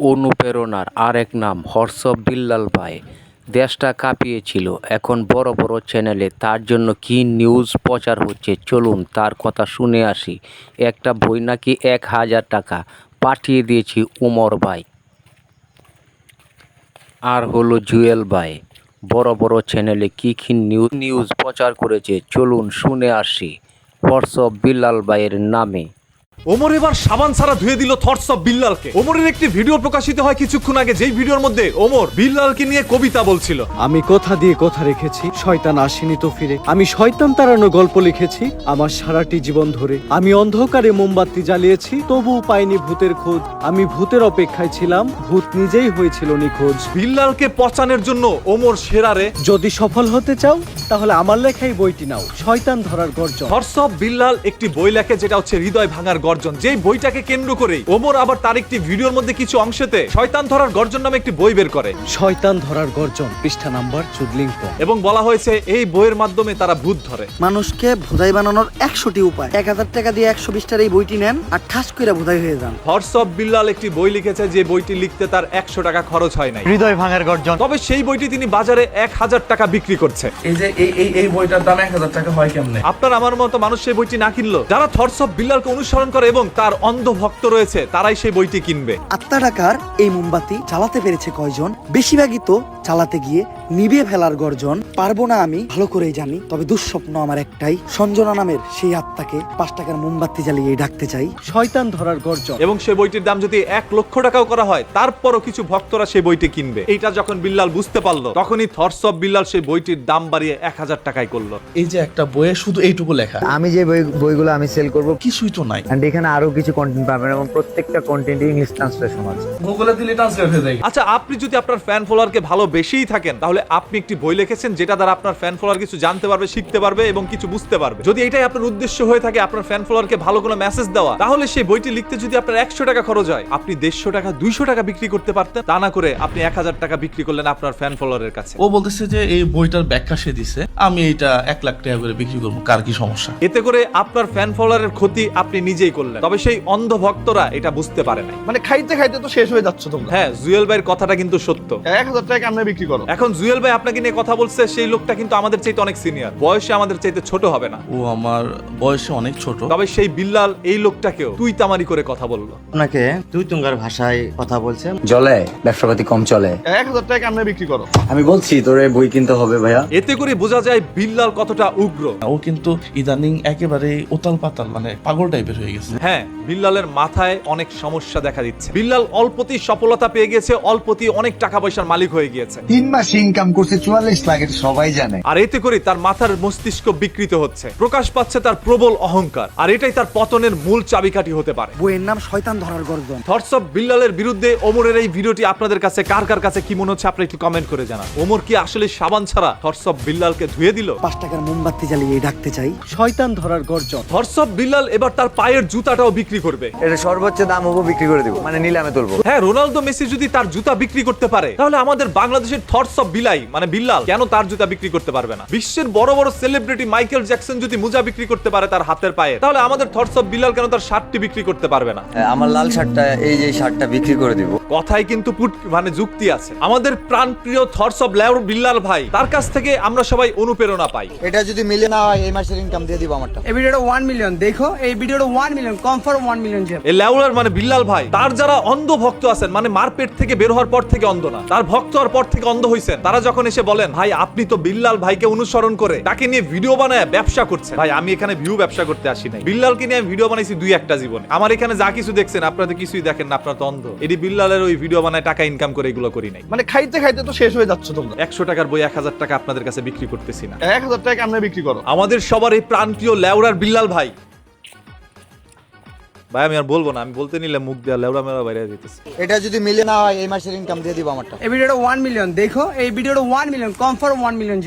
অনুপ্রেরণার আরেক নাম হর্ষব বিল্লাল ভাই। দেশটা কাঁপিয়েছিল। এখন বড় বড় চ্যানেলে তার জন্য কী নিউজ প্রচার হচ্ছে চলুন তার কথা শুনে আসি। একটা বই নাকি এক হাজার টাকা পাঠিয়ে দিয়েছি উমর ভাই। আর হলো জুয়েল ভাই। বড় বড় চ্যানেলে কী কী নিউজ নিউজ প্রচার করেছে চলুন শুনে আসি। হোয়াটসঅ্যাপ বিল্লাল ভাইয়ের নামে। ওমর এবার সাবান ছাড়া ধুয়ে দিল থটস অফ বিল্লালকে ওমরের একটি ভিডিও প্রকাশিত হয় কিছুক্ষণ আগে যেই ভিডিওর মধ্যে ওমর বিল্লালকে নিয়ে কবিতা বলছিল। আমি কথা দিয়ে কথা রেখেছি শয়তান আসেনি তো ফিরে। আমি শয়তান তাড়ানো গল্প লিখেছি আমার সারাটি জীবন ধরে। আমি অন্ধকারে মোমবাতি জ্বালিয়েছি তবুও পাইনি ভূতের খোঁজ। আমি ভূতের অপেক্ষায় ছিলাম ভূত নিজেই হয়েছিল নিখোঁজ। বিল্লালকে পচানোর জন্য ওমর সেরারে যদি সফল হতে চাও তাহলে আমার লেখাই বইটি নাও শয়তান ধরার গর্জন। থটস অফ বিল্লাল একটি বই লেখে যেটা হচ্ছে হৃদয় ভাঙার গর্জন যেই বইটাকে কেন্দ্র করেই। ওমর আবার তার একটি ভিডিওর মধ্যে কিছু অংশেতে শয়তান ধরার গর্জন নামে একটি বই বের করে। শয়তান ধরার গর্জন পৃষ্ঠা নাম্বার চুদলিঙ্গ এবং বলা হয়েছে এই বইয়ের মাধ্যমে তারা ভূত ধরে। মানুষকে ভোদাই বানানোর একশোটি উপায়। এক হাজার টাকা দিয়ে একশো বিশটার এই বইটি নেন আর ঠাস করে ভোদাই হয়ে যান। হর্স অফ বিল্লাল একটি বই লিখেছে যে বইটি লিখতে তার একশো টাকা খরচ হয় নাই। হৃদয় ভাঙার গর্জন। তবে সেই বইটি তিনি বাজারে এক হাজার টাকা বিক্রি করছে। এই যে এই এই এই বইটার দাম এক হাজার টাকা হয় কেমনে? আপনার আমার মতো মানুষ সেই বইটি না কিনলো? যারা থটস অফ বিল্লালকে অনুসরণ করে এবং তার অন্ধ ভক্ত রয়েছে তারাই সেই বইটি কিনবে। আত্মা টাকার এই মোমবাতি চালাতে পেরেছে কয়জন? বেশিরভাগই তো চালাতে গিয়ে নিভিয়ে ফেলার গর্জন। পারব না আমি ভালো করেই জানি তবে দুঃস্বপ্ন আমার একটাই সঞ্জনা নামের সেই আত্মাকে পাঁচ টাকার মোমবাতি জ্বালিয়ে ডাকতে চাই। শয়তান ধরার গর্জন। এবং সেই বইটির দাম যদি এক লক্ষ টাকাও করা হয় তারপরও কিছু ভক্তরা সেই বইটি কিনবে। এইটা যখন বিল্লাল বুঝতে পারল তখনই থটস অফ বিল্লাল সেই বইটির দাম বাড়িয়ে এক হাজার টাকায় করল। এই যে একটা বইয়ে শুধু এইটুকু লেখা। আমি যে বই বইগুলো আমি সেল করব কিছুই তো নাই। এন্ড এখানে আরও কিছু কন্টেন্ট পাবেন এবং প্রত্যেকটা কন্টেন্ট ইংলিশ ট্রান্সলেশন আছে। গুগলে দিলে ট্রান্সলেট হয়ে যায়। আচ্ছা আপনি যদি আপনার ফ্যান ফলোয়ারকে ভালোবেসেই থাকেন তাহলে আপনি একটি বই লিখেছেন যেটা দ্বারা আপনার ফ্যান ফলোয়ার কিছু জানতে পারবে শিখতে পারবে এবং কিছু বুঝতে পারবে। যদি এটাই আপনার উদ্দেশ্য হয়ে থাকে আপনার ফ্যান ফলোয়ারকে ভালো কোনো মেসেজ দেওয়া তাহলে সেই বইটি লিখতে যদি আপনার একশো টাকা খরচ হয় আপনি দেড়শো টাকা দুইশো টাকা বিক্রি করতে পারতেন। তা না করে আপনি এক হাজার টাকা বিক্রি করলেন আপনার ফ্যান ফলোয়ারের কাছে। ও বলতেছে যে এই বইটার ব্যাখ্যা সে দিছে আমি এটা এক লাখ টাকা করে বিক্রি করব কার কি সমস্যা? এতে করে আপনার ফ্যান ফলোয়ারের ক্ষতি আপনি নিজেই করলেন। তবে সেই অন্ধ ভক্তরা এটা বুঝতে পারে নাই। মানে খাইতে খাইতে তো শেষ হয়ে যাচ্ছ তোমরা। হ্যাঁ জুয়েল ভাইয়ের কথাটা কিন্তু সত্য। এক হাজার টাকা কেমনে বিক্রি করো? এখন জুয়েল ভাই আপনাকে নিয়ে কথা বলছে সেই লোকটা কিন্তু আমাদের চাইতে অনেক সিনিয়র বয়সে আমাদের চাইতে ছোট হবে না। ও আমার বয়সে অনেক ছোট। তবে সেই বিল্লাল এই লোকটাকেও তুই তামারি করে কথা বলল। আপনাকে দুই তুঙ্গার ভাষায় কথা বলছে। জলে ব্যবসাপাতি কম চলে। এক হাজার টাকা কেমনে বিক্রি করো? আমি বলছি তোরে বই কিনতে হবে ভাইয়া। এতে করে বোঝা যায় বিল্লাল কতটা উগ্র। ও কিন্তু ইদানিং একেবারে উতাল পাতাল মানে পাগল টাইপের হয়ে গেছে। হ্যাঁ বিল্লালের মাথায় অনেক সমস্যা দেখা দিচ্ছে। বিল্লাল অল্পতেই সফলতা পেয়ে গেছে অল্পতেই অনেক টাকা পয়সার মালিক হয়ে গিয়েছে। তিন মাস ইনকাম করছে চুয়াল্লিশ লাখ এটা সবাই জানে। আর এতে করে তার মাথার মস্তিষ্ক বিকৃত হচ্ছে। প্রকাশ পাচ্ছে তার প্রবল অহংকার আর এটাই তার পতনের মূল চাবিকাঠি হতে পারে। বইয়ের নাম শয়তান ধরার গর্জন। থটস অফ বিল্লালের বিরুদ্ধে ওমরের এই ভিডিওটি আপনাদের কাছে কার কার কাছে কি মনে হচ্ছে আপনি একটু কমেন্ট করে জানান। ওমর কি আসলে সাবান ছাড়া থটস অফ বিল্লালকে ধুয়ে দিল? পাঁচ টাকার মোমবাতি জ্বালিয়ে ডাকতে চাই। শয়তান ধরার গর্জন। থটস অফ বিল্লাল এবার তার পায়ের জুতাটাও বিক্রি করবে। এটা সর্বোচ্চ দাম হব বিক্রি করে দিব। মানে নিলামে তুলবো। হ্যাঁ রোনালদো মেসি যদি তার জুতা বিক্রি করতে পারে তাহলে আমাদের বাংলাদেশের থটস অফ বিলাই মানে বিল্লাল কেন তার জুতা বিক্রি করতে পারবে না? বিশ্বের বড় বড় সেলিব্রিটি মাইকেল জ্যাকসন যদি মোজা বিক্রি করতে পারে তার হাতের পায়ে তাহলে আমাদের থটস অফ বিল্লাল কেন তার শার্টটি বিক্রি করতে পারবে না? আমার লাল শার্টটা এই যে শার্টটা বিক্রি করে দিব। কথায় কিন্তু পুট মানে যুক্তি আছে। আমাদের প্রাণপ্রিয় থটস অফ লেওর বিল্লাল ভাই তার কাছ থেকে আমরা সবাই অনুপ্রেরণা পাই। এটা যদি মিলে না হয় এই মাসের ইনকাম দিয়ে দিব আমারটা। এই ভিডিওটা ওয়ান মিলিয়ন দেখো এই ভিডিওটা one million confirm one million যাবে এই লেউলার মানে বিল্লাল ভাই তার যারা অন্ধ ভক্ত আছেন মানে মারপেট থেকে বের হওয়ার পর থেকে অন্ধ না তার ভক্ত হওয়ার পর থেকে অন্ধ হয়েছেন তারা যখন এসে বলেন ভাই আপনি তো বিল্লাল ভাইকে অনুসরণ করে তাকে নিয়ে ভিডিও বানায় ব্যবসা করছে ভাই আমি এখানে ভিউ ব্যবসা করতে আসি নাই। বিল্লালকে নিয়ে আমি ভিডিও বানাইছি দুই একটা জীবনে। আমার এখানে যা কিছু দেখছেন আপনারা তো কিছুই দেখেন না আপনারা তো অন্ধ। এটি বিল্লালের ওই ভিডিও বানায় টাকা ইনকাম করে এগুলো করি নাই। মানে খাইতে খাইতে তো শেষ হয়ে যাচ্ছ তোমরা। একশো টাকার বই এক হাজার টাকা আপনাদের কাছে বিক্রি করতেছি না। এক হাজার টাকা কেমনে বিক্রি করো। আমাদের সবার এই প্রান্তীয় লেউরার বিল্লাল ভাই ভাই আমি আর বলব না আমি বলতে নিলে মুখ দেওয়া লেবড়া মেরা বাইরে যেতেছে। এটা যদি মিলে না হয় এই মাসের ইনকাম দিয়ে দিব আমারটা। এই ভিডিওটা ওয়ান মিলিয়ন দেখো এই ভিডিওটা one million confirm one million